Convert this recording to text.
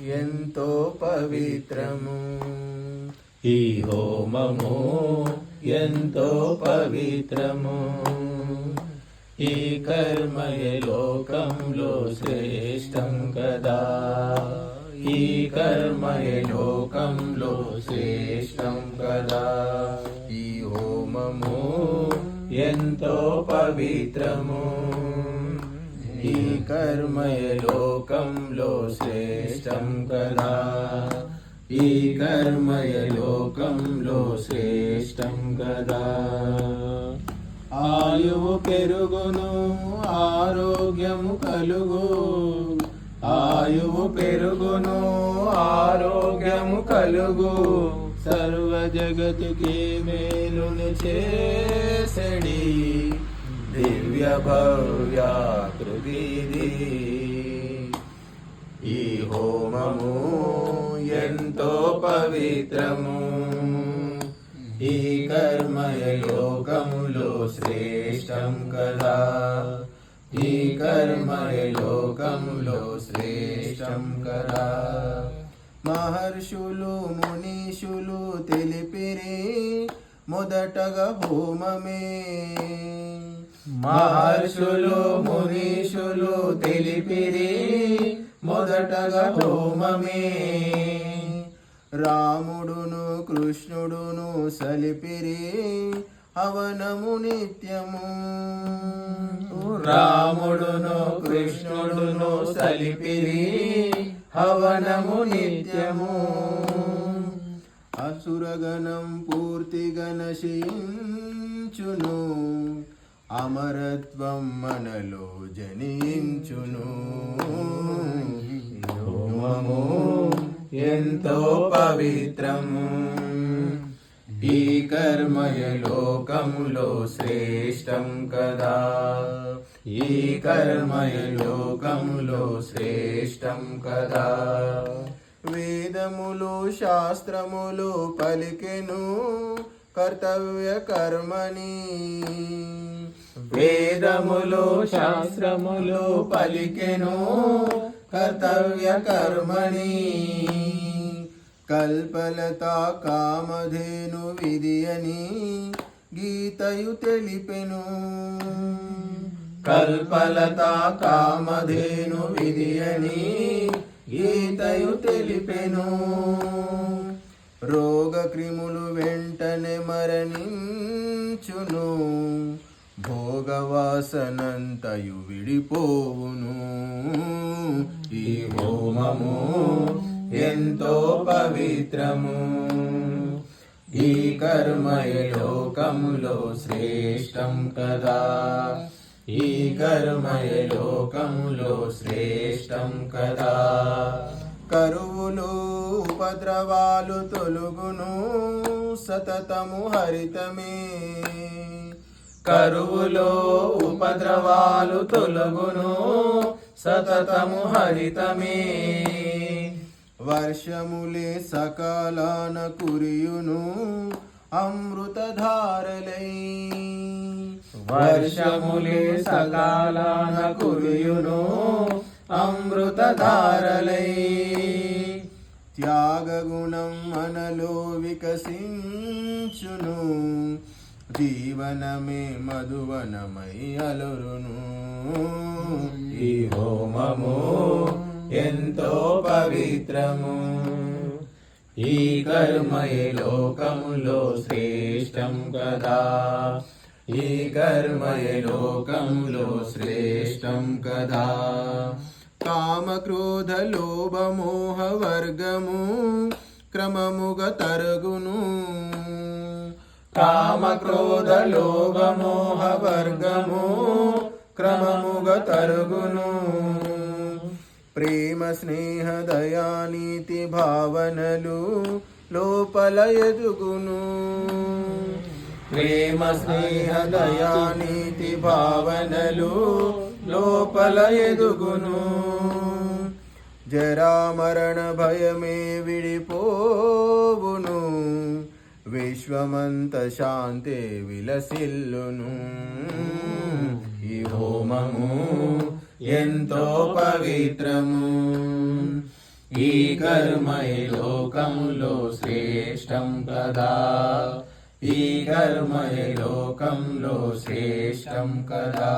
ఎంతో పవిత్రము. ఈ హోమము ఎంతో పవిత్రము. ఈ కర్మయ లోకంలో శ్రేష్టం కదా. ఈ కర్మయ లోకంలో శ్రేష్టం కదా. ఈ హోమము ఎంతో పవిత్రము. ఈ కర్మయ లోకంలో శ్రేష్టం కదా. ఈ కర్మయ లోకంలో శ్రేష్టం కదా. ఆయువు పెరుగును ఆరోగ్యము కలుగు. ఆయువు పెరుగును ఆరోగ్యము కలుగు. సర్వ జగతుకి మేలుని చేసడి. దివ్య భవ్యాకృతిది ఈ హోమము ఎంతో పవిత్రము. ఈ కర్మయ లోకములో శ్రేష్టం కదా. ఈ కర్మయ లోకములో శ్రేష్టం కదా. మహర్షులు మునీషులు తెలిపిరి మొదటగా హోమమే మహర్షులు మునీషులు తెలిపిరి మొదటగా హోమమే. రాముడును కృష్ణుడును సలిపిరి హవనము నిత్యము. రాముడును కృష్ణుడును సలిపిరి హవనము నిత్యము. అసురగణం పూర్తిగా నశించును. అమరత్వం మనలో జనించును. హోమము ఎంతో పవిత్రము ఈ కర్మయ లోకములో శ్రేష్టం కదా. ఈ కర్మయ లోకములో శ్రేష్టం కదా. వేదములు శాస్త్రములు పలికెను. కర్తవ్య కర్మని. వేదములు శాస్త్రములు పలికెను. కర్తవ్య కర్మణి కల్పలత కామధేను విధి అని గీతయు తెలిపెను. కల్పలత కామధేను విధి అని గీతయు తెలిపెను. మరణించును భోగవాసనంతయు విడిపోవును. ఈ హోమము ఎంతో పవిత్రము. ఈ కర్మయ లోకములో శ్రేష్టం కదా. ఈ కర్మయ లోకములో శ్రేష్టం కదా. కరువులు ఉపద్రవాలు తొలుగును సతతము హరితమే. కరువులో ఉపద్రవాలు తొలగును సతతము హరితమే. వర్షములే సకాలాన కురియును అమృతధారలై. వర్షములే సకాలాన కురియును అమృతధారలై. త్యాగగుణం మనలో వికసించును. జీవనమే మధువనమై అలురును. ఈ హోమము ఎంతో పవిత్రము. ఈ కర్మయ లోకములో శ్రేష్టం కదా. ఈ కర్మయ లోకములో శ్రేష్టం కదా. కామక్రోధ లోభ వర్గము క్రమముగ తరుగును. కామ క్రోధ వర్గము క్రమముగ తరుగును. ప్రేమ స్నేహ దయానీతి భావనలు లోపల ఎదుగును. ప్రేమ స్నేహ దయానీతి భావనలు లోపల ఎదుగును. జరామరణ భయమే విడిపోవును విశ్వమంత శాంతే విలసిల్లును. ఈ హోమము ఎంతో పవిత్రము. ఈ కర్మై లోకంలో శ్రేష్టం కదా. ఈ కర్మై లోకంలో శ్రేష్టం కదా.